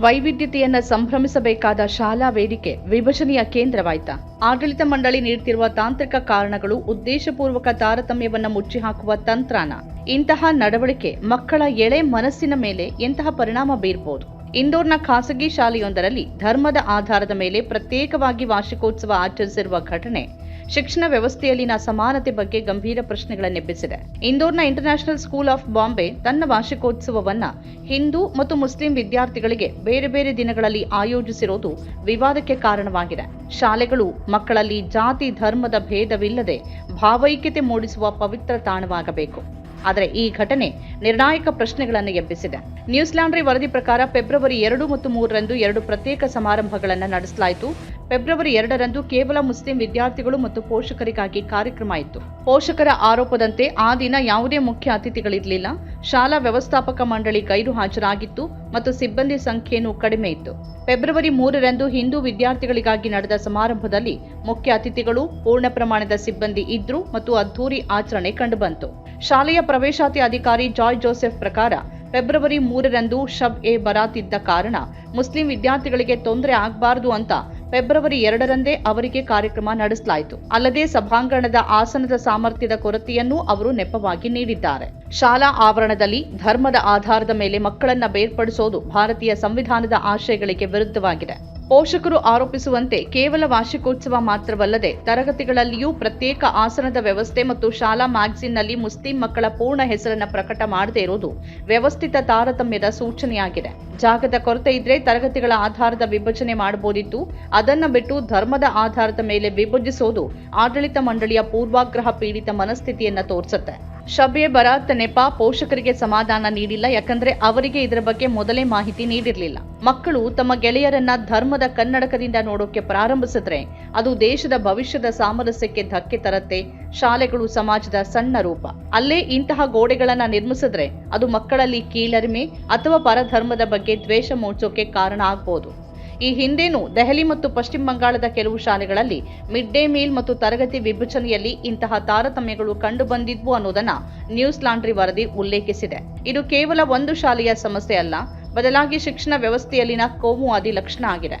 ವೈವಿಧ್ಯತೆಯನ್ನ ಸಂಭ್ರಮಿಸಬೇಕಾದ ಶಾಲಾ ವೇದಿಕೆ ವಿಭಜನೆಯ ಕೇಂದ್ರವಾಯ್ತಾ. ಆಡಳಿತ ಮಂಡಳಿ ನೀಡುತ್ತಿರುವ ತಾಂತ್ರಿಕ ಕಾರಣಗಳು ಉದ್ದೇಶಪೂರ್ವಕ ತಾರತಮ್ಯವನ್ನ ಮುಚ್ಚಿಹಾಕುವ ತಂತ್ರಾನ. ಇಂತಹ ನಡವಳಿಕೆ ಮಕ್ಕಳ ಎಳೆ ಮನಸ್ಸಿನ ಮೇಲೆ ಎಂತಹ ಪರಿಣಾಮ ಬೀರಬಹುದು ಇಂದೋರ್ನ ಖಾಸಗಿ ಶಾಲೆಯೊಂದರಲ್ಲಿ ಧರ್ಮದ ಆಧಾರದ ಮೇಲೆ ಪ್ರತ್ಯೇಕವಾಗಿ ವಾರ್ಷಿಕೋತ್ಸವ ಆಚರಿಸಿರುವ ಘಟನೆ ಶಿಕ್ಷಣ ವ್ಯವಸ್ಥೆಯಲ್ಲಿನ ಸಮಾನತೆ ಬಗ್ಗೆ ಗಂಭೀರ ಪ್ರಶ್ನೆಗಳನ್ನೆಬ್ಬಿಸಿದೆ. ಇಂದೋರ್ನ ಇಂಟರ್ನ್ಯಾಷನಲ್ ಸ್ಕೂಲ್ ಆಫ್ ಬಾಂಬೆ ತನ್ನ ವಾರ್ಷಿಕೋತ್ಸವವನ್ನ ಹಿಂದೂ ಮತ್ತು ಮುಸ್ಲಿಂ ವಿದ್ಯಾರ್ಥಿಗಳಿಗೆ ಬೇರೆ ಬೇರೆ ದಿನಗಳಲ್ಲಿ ಆಯೋಜಿಸಿರುವುದು ವಿವಾದಕ್ಕೆ ಕಾರಣವಾಗಿದೆ. ಶಾಲೆಗಳು, ಮಕ್ಕಳಲ್ಲಿ ಜಾತಿ ಧರ್ಮದ ಭೇದವಿಲ್ಲದೆ ಭಾವೈಕ್ಯತೆ ಮೂಡಿಸುವ ಪವಿತ್ರ ತಾಣವಾಗಬೇಕು. ಆದರೆ ಈ ಘಟನೆ ನಿರ್ಣಾಯಕ ಪ್ರಶ್ನೆಗಳನ್ನು ಎಬ್ಬಿಸಿದೆ. ನ್ಯೂಸ್ ಲಾಂಡ್ರಿ ವರದಿ ಪ್ರಕಾರ ಫೆಬ್ರವರಿ ಎರಡು ಮತ್ತು ಮೂರರಂದು ಎರಡು ಪ್ರತ್ಯೇಕ ಸಮಾರಂಭಗಳನ್ನು ನಡೆಸಲಾಯಿತು. ಫೆಬ್ರವರಿ ಎರಡರಂದು ಕೇವಲ ಮುಸ್ಲಿಂ ವಿದ್ಯಾರ್ಥಿಗಳು ಮತ್ತು ಪೋಷಕರಿಗಾಗಿ ಕಾರ್ಯಕ್ರಮ ಇತ್ತು. ಪೋಷಕರ ಆರೋಪದಂತೆ ಆ ದಿನ ಯಾವುದೇ ಮುಖ್ಯ ಅತಿಥಿಗಳಿರಲಿಲ್ಲ. ಶಾಲಾ ವ್ಯವಸ್ಥಾಪಕ ಮಂಡಳಿ ಗೈರು ಹಾಜರಾಗಿತ್ತು ಮತ್ತು ಸಿಬ್ಬಂದಿ ಸಂಖ್ಯೆಯೂ ಕಡಿಮೆ ಇತ್ತು. ಫೆಬ್ರವರಿ ಮೂರರಂದು ಹಿಂದೂ ವಿದ್ಯಾರ್ಥಿಗಳಿಗಾಗಿ ನಡೆದ ಸಮಾರಂಭದಲ್ಲಿ ಮುಖ್ಯ ಅತಿಥಿಗಳು, ಪೂರ್ಣ ಪ್ರಮಾಣದ ಸಿಬ್ಬಂದಿ ಇದ್ರು ಮತ್ತು ಅದ್ಧೂರಿ ಆಚರಣೆ ಕಂಡುಬಂತು. ಶಾಲೆಯ ಪ್ರವೇಶಾತಿ ಅಧಿಕಾರಿ ಜಾಯ್ ಜೋಸೆಫ್ ಪ್ರಕಾರ, ಫೆಬ್ರವರಿ ಮೂರರಂದು ಶಬ್ ಎ ಬರಾತ್ ಕಾರಣ ಮುಸ್ಲಿಂ ವಿದ್ಯಾರ್ಥಿಗಳಿಗೆ ತೊಂದರೆ ಆಗಬಾರದು ಅಂತ ಫೆಬ್ರವರಿ ಎರಡರಂದೇ ಅವರಿಗೆ ಕಾರ್ಯಕ್ರಮ ನಡೆಸಲಾಯಿತು. ಅಲ್ಲದೆ ಸಭಾಂಗಣದ ಆಸನದ ಸಾಮರ್ಥ್ಯದ ಕೊರತೆಯನ್ನು ಅವರು ನೆಪವಾಗಿ ನೀಡಿದ್ದಾರೆ. ಶಾಲಾ ಆವರಣದಲ್ಲಿ ಧರ್ಮದ ಆಧಾರದ ಮೇಲೆ ಮಕ್ಕಳನ್ನ ಬೇರ್ಪಡಿಸೋದು ಭಾರತೀಯ ಸಂವಿಧಾನದ ಆಶಯಗಳಿಗೆ ವಿರುದ್ಧವಾಗಿದೆ. ಪೋಷಕರು ಆರೋಪಿಸುವಂತೆ ಕೇವಲ ವಾರ್ಷಿಕೋತ್ಸವ ಮಾತ್ರವಲ್ಲದೆ ತರಗತಿಗಳಲ್ಲಿಯೂ ಪ್ರತ್ಯೇಕ ಆಸನದ ವ್ಯವಸ್ಥೆ ಮತ್ತು ಶಾಲಾ ಮ್ಯಾಗಝಿನ್ನಲ್ಲಿ ಮುಸ್ಲಿಂ ಮಕ್ಕಳ ಪೂರ್ಣ ಹೆಸರನ್ನು ಪ್ರಕಟ ಮಾಡದೇ ಇರುವುದು ವ್ಯವಸ್ಥಿತ ತಾರತಮ್ಯದ ಸೂಚನೆಯಾಗಿದೆ. ಜಾಗದ ಕೊರತೆ ಇದ್ರೆ ತರಗತಿಗಳ ಆಧಾರದ ವಿಭಜನೆ ಮಾಡಬಹುದಿತ್ತು. ಅದನ್ನ ಬಿಟ್ಟು ಧರ್ಮದ ಆಧಾರದ ಮೇಲೆ ವಿಭಜಿಸೋದು ಆಡಳಿತ ಮಂಡಳಿಯ ಪೂರ್ವಾಗ್ರಹ ಪೀಡಿತ ಮನಸ್ಥಿತಿಯನ್ನ ತೋರಿಸುತ್ತೆ. ಶಬೆ ಬರಾತ್ ನೆಪ ಪೋಷಕರಿಗೆ ಸಮಾಧಾನ ನೀಡಿಲ್ಲ. ಯಾಕಂದ್ರೆ ಅವರಿಗೆ ಇದರ ಬಗ್ಗೆ ಮೊದಲೇ ಮಾಹಿತಿ ನೀಡಿರಲಿಲ್ಲ. ಮಕ್ಕಳು ತಮ್ಮ ಗೆಳೆಯರನ್ನ ಧರ್ಮದ ಕನ್ನಡಕದಿಂದ ನೋಡೋಕೆ ಪ್ರಾರಂಭಿಸಿದ್ರೆ ಅದು ದೇಶದ ಭವಿಷ್ಯದ ಸಾಮರಸ್ಯಕ್ಕೆ ಧಕ್ಕೆ ತರತ್ತೆ. ಶಾಲೆಗಳು ಸಮಾಜದ ಸಣ್ಣ ರೂಪ. ಅಲ್ಲೇ ಇಂತಹ ಗೋಡೆಗಳನ್ನ ನಿರ್ಮಿಸಿದ್ರೆ ಅದು ಮಕ್ಕಳಲ್ಲಿ ಕೀಳರಿಮೆ ಅಥವಾ ಪರಧರ್ಮದ ಬಗ್ಗೆ ದ್ವೇಷ ಮೂಡಿಸೋಕೆ ಕಾರಣ ಆಗ್ಬೋದು. ಈ ಹಿಂದೆನೂ ದೆಹಲಿ ಮತ್ತು ಪಶ್ಚಿಮ ಬಂಗಾಳದ ಕೆಲವು ಶಾಲೆಗಳಲ್ಲಿ ಮಿಡ್ ಡೇ ಮೀಲ್ ಮತ್ತು ತರಗತಿ ವಿಭಜನೆಯಲ್ಲಿ ಇಂತಹ ತಾರತಮ್ಯಗಳು ಕಂಡುಬಂದಿದ್ವು ಅನ್ನೋದನ್ನ ನ್ಯೂಸ್ ಲಾಂಡ್ರಿ ವರದಿ ಉಲ್ಲೇಖಿಸಿದೆ. ಇದು ಕೇವಲ ಒಂದು ಶಾಲೆಯ ಸಮಸ್ಯೆ ಅಲ್ಲ, ಬದಲಾಗಿ ಶಿಕ್ಷಣ ವ್ಯವಸ್ಥೆಯಲ್ಲಿನ ಕೋಮುವಾದಿ ಲಕ್ಷಣ ಆಗಿದೆ.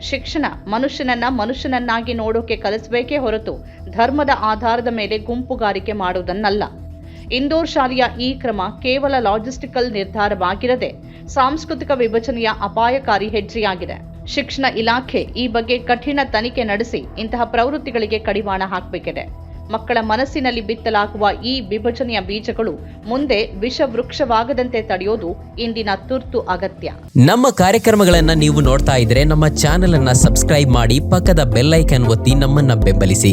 ಶಿಕ್ಷಣ ಮನುಷ್ಯನನ್ನ ಮನುಷ್ಯನನ್ನಾಗಿ ನೋಡೋಕೆ ಕಲಿಸಬೇಕೇ ಹೊರತು ಧರ್ಮದ ಆಧಾರದ ಮೇಲೆ ಗುಂಪುಗಾರಿಕೆ ಮಾಡುವುದನ್ನಲ್ಲ. ಇಂದೋರ್ ಶಾಲೆಯ ಈ ಕ್ರಮ ಕೇವಲ ಲಾಜಿಸ್ಟಿಕಲ್ ನಿರ್ಧಾರವಾಗಿರದೆ ಸಾಂಸ್ಕೃತಿಕ ವಿಭಜನೆಯ ಅಪಾಯಕಾರಿ ಹೆಜ್ಜೆಯಾಗಿದೆ. ಶಿಕ್ಷಣ ಇಲಾಖೆ ಈ ಬಗ್ಗೆ ಕಠಿಣ ತನಿಖೆ ನಡೆಸಿ ಇಂತಹ ಪ್ರವೃತ್ತಿಗಳಿಗೆ ಕಡಿವಾಣ ಹಾಕಬೇಕಿದೆ. ಮಕ್ಕಳ ಮನಸ್ಸಿನಲ್ಲಿ ಬಿತ್ತಲಾಗುವ ಈ ವಿಭಜನೆಯ ಬೀಜಗಳು ಮುಂದೆ ವಿಷವೃಕ್ಷವಾಗದಂತೆ ತಡೆಯೋದು ಇಂದಿನ ತುರ್ತು ಅಗತ್ಯ. ನಮ್ಮ ಕಾರ್ಯಕ್ರಮಗಳನ್ನ ನೀವು ನೋಡ್ತಾ ಇದ್ರೆ ನಮ್ಮ ಚಾನೆಲ್ ಅನ್ನ ಸಬ್ಸ್ಕ್ರೈಬ್ ಮಾಡಿ ಪಕ್ಕದ ಬೆಲ್ಲೈಕನ್ ಒತ್ತಿ ನಮ್ಮನ್ನ ಬೆಂಬಲಿಸಿ.